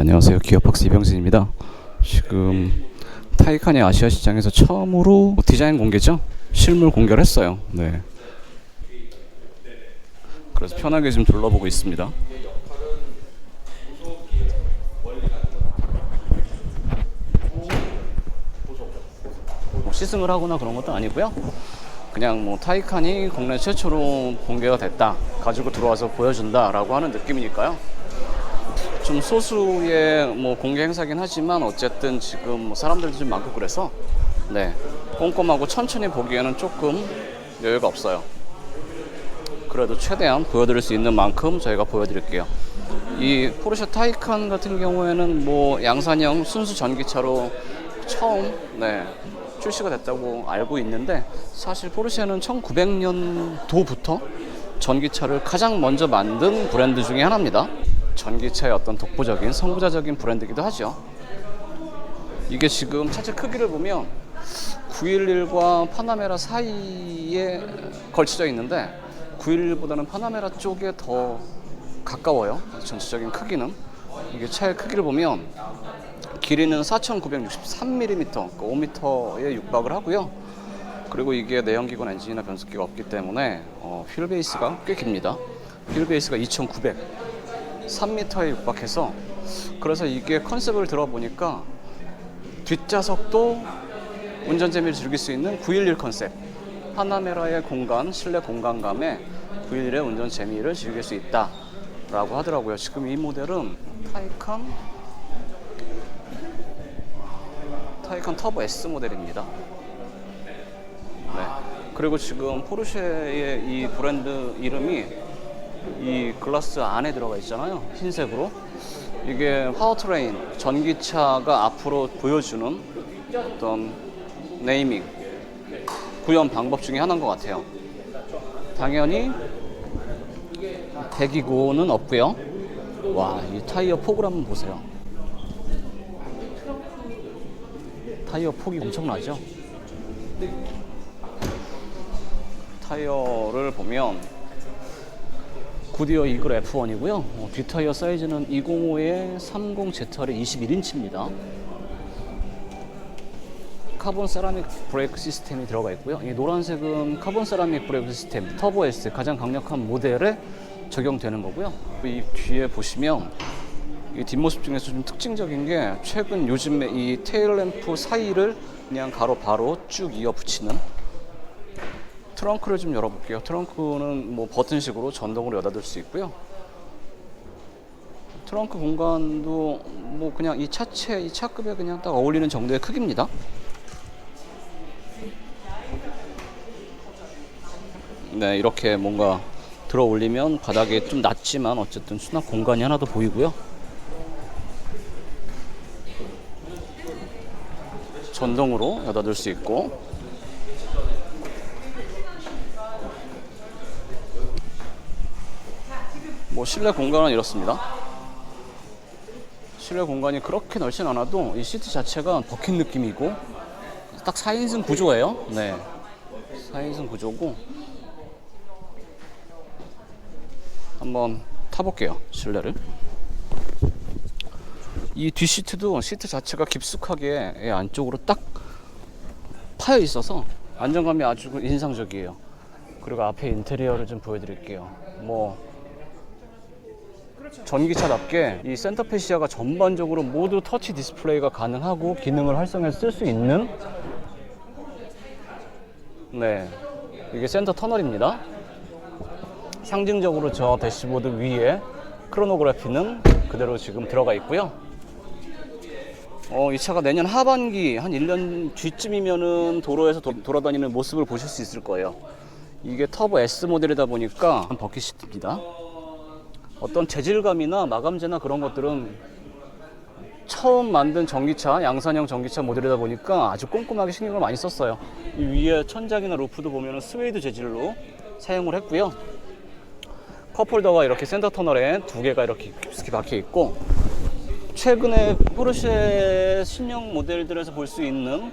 안녕하세요. 기업박스 이병진입니다. 지금 타이칸이 아시아 시장에서 처음으로 디자인 공개죠? 실물 공개를 했어요. 네. 그래서 편하게 좀 둘러보고 있습니다. 뭐 시승을 하거나 그런 것도 아니고요. 그냥 뭐 타이칸이 국내 최초로 공개가 됐다. 가지고 들어와서 보여준다라고 하는 느낌이니까요. 좀 소수의 뭐 공개 행사긴 하지만 어쨌든 지금 뭐 사람들도 좀 많고 그래서 네 꼼꼼하고 천천히 보기에는 조금 여유가 없어요. 그래도 최대한 보여드릴 수 있는 만큼 저희가 보여드릴게요. 이 포르쉐 타이칸 같은 경우에는 뭐 양산형 순수 전기차로 처음 네 출시가 됐다고 알고 있는데 사실 포르쉐는 1900년도부터 전기차를 가장 먼저 만든 브랜드 중에 하나입니다. 전기차의 어떤 독보적인 선구자적인 브랜드이기도 하죠. 이게 지금 차체 크기를 보면 911과 파나메라 사이에 걸쳐져 있는데 911보다는 파나메라 쪽에 더 가까워요. 전체적인 크기는 이게 차의 크기를 보면 길이는 4,963mm, 그러니까 5m에 육박을 하고요. 그리고 이게 내연기관 엔진이나 변속기가 없기 때문에 어, 휠 베이스가 꽤 깁니다. 휠 베이스가 2,900, 3m에 육박해서 그래서 이게 컨셉을 들어보니까 뒷좌석도 운전 재미를 즐길 수 있는 911 컨셉. 파나메라의 공간, 실내 공간감에 911의 운전 재미를 즐길 수 있다 라고 하더라고요. 지금 이 모델은 타이칸 타이칸 터보 S 모델입니다. 네. 그리고 지금 포르쉐의 이 브랜드 이름이 이 글라스 안에 들어가 있잖아요. 흰색으로. 이게 파워트레인, 전기차가 앞으로 보여주는 어떤 네이밍, 구현 방법 중에 하나인 것 같아요. 당연히 배기고는 없고요. 와, 이 타이어 폭을 한번 보세요. 타이어 폭이 엄청나죠? 타이어를 보면 구디어 이글 F1이고요. 어, 뒷타이어 사이즈는 205에 30ZR의 21인치입니다. 카본 세라믹 브레이크 시스템이 들어가 있고요. 이 노란색은 카본 세라믹 브레이크 시스템 터보 S 가장 강력한 모델에 적용되는 거고요. 이 뒤에 보시면 이 뒷모습 중에서 좀 특징적인 게 최근 요즘에 이 테일 램프 사이를 그냥 가로 바로 쭉 이어 붙이는 트렁크를 좀 열어볼게요. 트렁크는 뭐 버튼식으로 전동으로 여닫을 수 있고요. 트렁크 공간도 뭐 그냥 이 차체, 이 차급에 그냥 딱 어울리는 정도의 크기입니다. 네, 이렇게 뭔가 들어 올리면 바닥에 좀 낮지만 어쨌든 수납 공간이 하나 더 보이고요. 전동으로 여닫을 수 있고 뭐 실내 공간은 이렇습니다. 실내 공간이 그렇게 넓진 않아도 이 시트 자체가 버킨 느낌이고 딱 4인승 구조예요. 네. 4인승 구조고 한번 타볼게요. 실내를. 이 뒷시트도 시트 자체가 깊숙하게 예, 안쪽으로 딱 파여 있어서 안정감이 아주 인상적이에요. 그리고 앞에 인테리어를 좀 보여드릴게요. 뭐 전기차답게 이 센터페시아가 전반적으로 모두 터치 디스플레이가 가능하고 기능을 활성화해서 쓸 수 있는 네 이게 센터 터널입니다. 상징적으로 저 대시보드 위에 크로노그래피는 그대로 지금 들어가 있고요. 어, 이 차가 내년 하반기 한 1년 뒤쯤이면은 도로에서 도, 돌아다니는 모습을 보실 수 있을 거예요. 이게 터보 S 모델이다 보니까 버킷 시트입니다. 어떤 재질감이나 마감재나 그런 것들은 처음 만든 전기차, 양산형 전기차 모델이다 보니까 아주 꼼꼼하게 신경을 많이 썼어요. 이 위에 천장이나 루프도 보면 스웨이드 재질로 사용을 했고요. 컵홀더가 이렇게 센터 터널에 두 개가 이렇게 깊숙이 박혀 있고 최근에 포르쉐 신형 모델들에서 볼 수 있는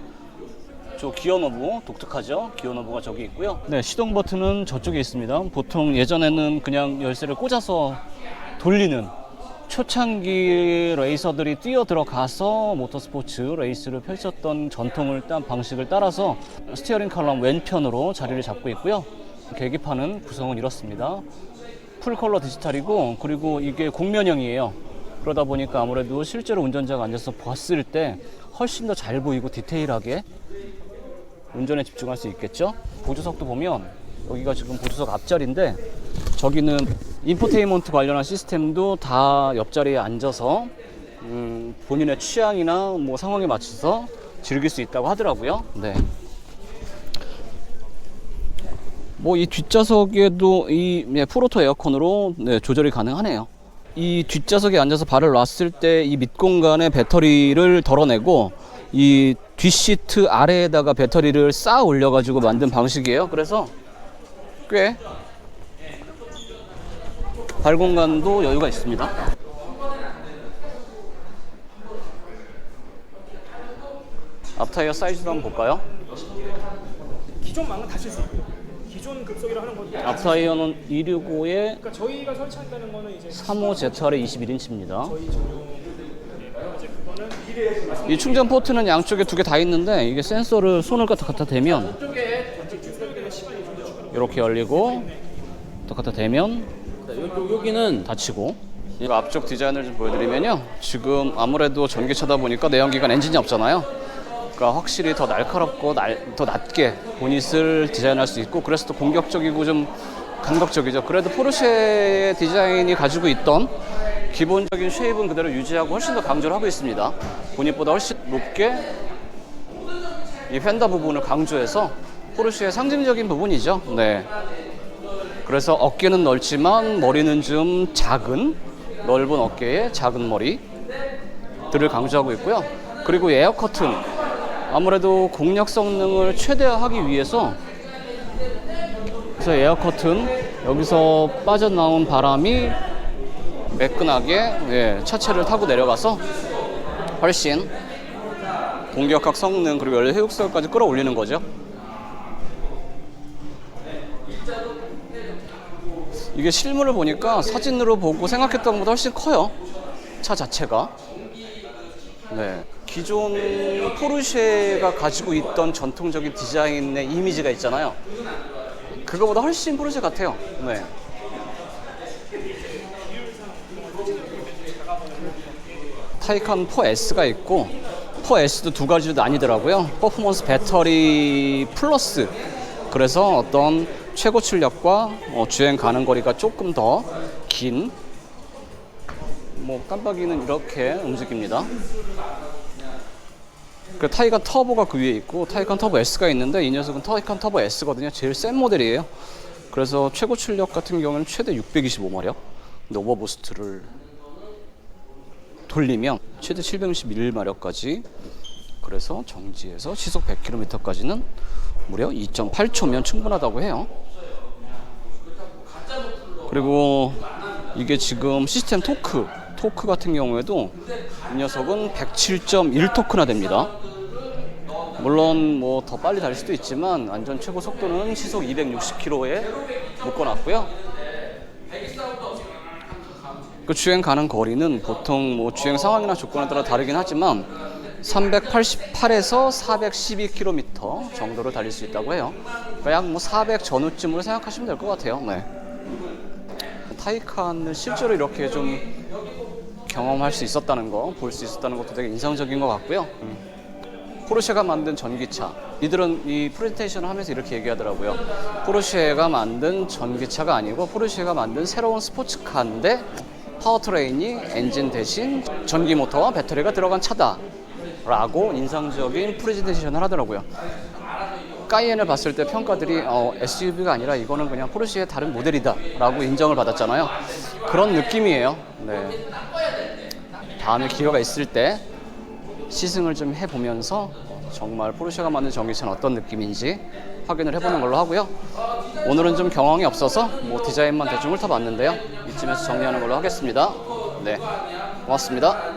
저 기어 노브 독특하죠? 기어 노브가 저기 있고요. 네, 시동 버튼은 저쪽에 있습니다. 보통 예전에는 그냥 열쇠를 꽂아서 돌리는 초창기 레이서들이 뛰어 들어가서 모터스포츠 레이스를 펼쳤던 전통을 딴 방식을 따라서 스티어링 칼럼 왼편으로 자리를 잡고 있고요. 계기판은 구성은 이렇습니다. 풀 컬러 디지털이고 그리고 이게 곡면형이에요. 그러다 보니까 아무래도 실제로 운전자가 앉아서 봤을 때 훨씬 더 잘 보이고 디테일하게 운전에 집중할 수 있겠죠. 보조석도 보면 여기가 지금 보조석 앞자리인데 저기는 인포테인먼트 관련한 시스템도 다 옆자리에 앉아서 음, 본인의 취향이나 뭐 상황에 맞춰서 즐길 수 있다고 하더라고요. 네. 뭐 이 뒷좌석에도 이 네, 프로토 에어컨으로 네, 조절이 가능하네요. 이 뒷좌석에 앉아서 발을 놨을 때 이 밑공간에 배터리를 덜어내고 이 뒷시트 아래에다가 배터리를 쌓아 올려가지고 만든 방식이에요. 그래서 꽤 발 공간도 여유가 있습니다. 앞타이어 사이즈도 한번 볼까요? 기존 망은 다실 수 있고요. 기존 급속이라 하는 건 앞타이어는 265에 그러니까 저희가 설치한다는 거는 이제 35 ZR의 21인치입니다. 저희 전용 이 충전 포트는 양쪽에 두 개 다 있는데 이게 센서를 손을 갖다 갖다 대면 이렇게 열리고 또 갖다 대면 여기는 닫히고. 이 앞쪽 디자인을 좀 보여드리면요. 지금 아무래도 전기차다 보니까 내연기관 엔진이 없잖아요. 그러니까 확실히 더 날카롭고 날, 더 낮게 보닛을 디자인할 수 있고 그래서 또 공격적이고 좀 감각적이죠. 그래도 포르쉐의 디자인이 가지고 있던 기본적인 쉐입은 그대로 유지하고 훨씬 더 강조를 하고 있습니다 보닛보다 훨씬 높게 이 펜더 부분을 강조해서 포르쉐의 상징적인 부분이죠 네. 그래서 어깨는 넓지만 머리는 좀 작은 넓은 어깨에 작은 머리들을 강조하고 있고요. 그리고 에어 커튼 아무래도 공력 성능을 최대화하기 위해서 그래서 에어 커튼 여기서 빠져나온 바람이 매끈하게 예, 차체를 타고 내려가서 훨씬 공격학 성능 그리고 연료 효율성까지 끌어올리는 거죠. 이게 실물을 보니까 사진으로 보고 생각했던 것보다 훨씬 커요. 차 자체가. 네. 기존 포르쉐가 가지고 있던 전통적인 디자인의 이미지가 있잖아요. 그거보다 훨씬 포르쉐 같아요. 네. 타이칸 4S가 있고 4S도 두 가지로 나뉘더라고요. 퍼포먼스 배터리 플러스 그래서 어떤 최고 출력과 어, 주행 가는 거리가 조금 더 긴 뭐 깜빡이는 이렇게 움직입니다. 그 타이칸 터보가 그 위에 있고 타이칸 터보 S가 있는데 이 녀석은 타이칸 터보 S거든요. 제일 센 모델이에요. 그래서 최고 출력 같은 경우는 최대 625마력. 근데 오버부스트를 돌리면 최대 761마력까지 그래서 정지에서 시속 100km까지는 무려 2.8초면 충분하다고 해요. 그리고 이게 지금 시스템 토크, 토크 같은 경우에도 이 녀석은 107.1 토크나 됩니다. 물론 뭐 더 빨리 달릴 수도 있지만 안전 최고 속도는 시속 260km에 묶어놨고요. 그 주행 가는 거리는 보통 뭐 주행 상황이나 조건에 따라 다르긴 하지만 388에서 412km 정도를 달릴 수 있다고 해요. 그러니까 약뭐 400 전후쯤으로 생각하시면 될 것 같아요. 네. 타이칸을 실제로 이렇게 좀 경험할 수 있었다는 거, 볼 수 있었다는 것도 되게 인상적인 것 같고요. 음. 포르쉐가 만든 전기차. 이들은 이 프레젠테이션을 하면서 이렇게 얘기하더라고요. 포르쉐가 만든 전기차가 아니고 포르쉐가 만든 새로운 스포츠카인데 파워트레인이 엔진 대신 전기 모터와 배터리가 들어간 차다. 라고 인상적인 프레젠테이션을 하더라고요. 까이엔을 봤을 때 평가들이 어, SUV가 아니라 이거는 그냥 포르쉐의 다른 모델이다 라고 인정을 받았잖아요. 그런 느낌이에요. 네. 다음에 기회가 있을 때 시승을 좀 해보면서 정말 포르쉐가 만든 전기차는 어떤 느낌인지 확인을 해보는 걸로 하고요. 오늘은 좀 경험이 없어서 뭐 디자인만 대충 훑어봤는데요. 이쯤에서 정리하는 걸로 하겠습니다. 네, 고맙습니다.